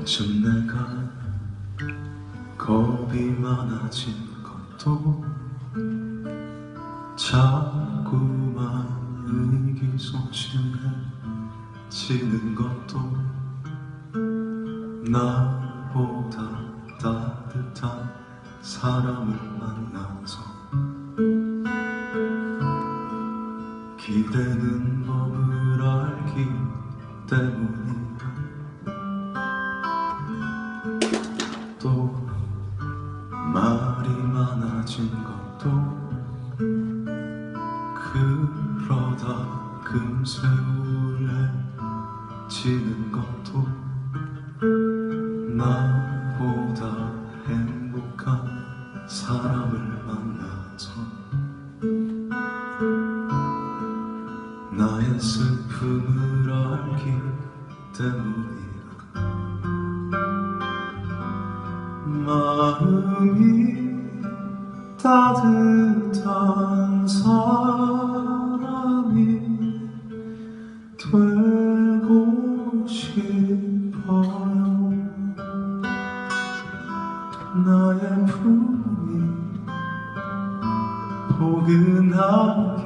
요즘 내가 겁이 많아진 것도 자꾸만 의기소침해지는 것도 나보다 따뜻한 사람을 만나서 기대는 법을 알기 때문이 지는 것도 나보다 행복한 사람을 만나서 나의 슬픔을 알기 때문이야. 마음이 따뜻한 사람 포근하게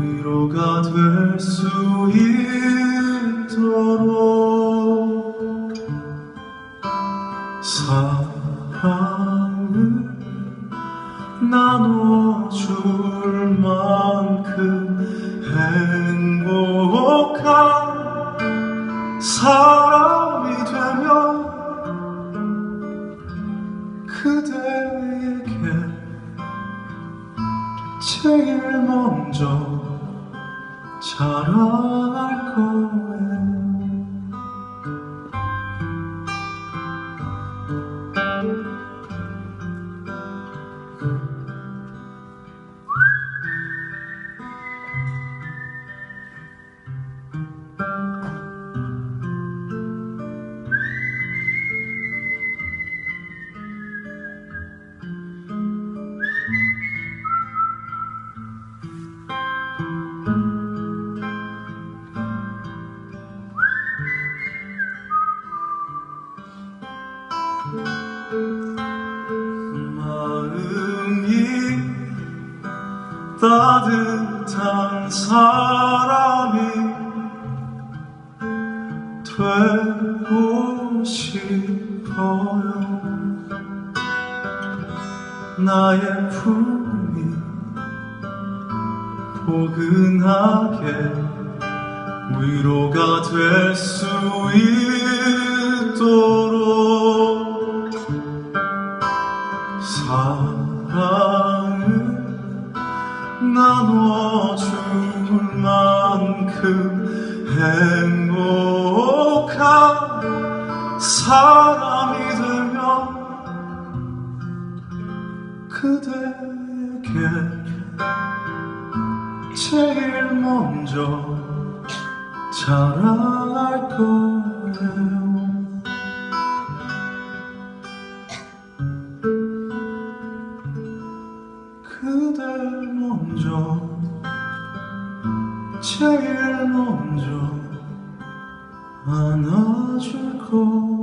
위로가 될 수 있도록 사랑을 나눠줄 만큼 행복한 사람이 되면 그대에게 제일 먼저 자랑할 거예요 따뜻한 사람이 되고 싶어요. 나의 품이 포근하게 위로가 될 수 있도록 사랑을 나눠줄 만큼 행복한 사람이 되면 그대에게 제일 먼저 자랑할 거예요 제일 먼저 안아줄 거예요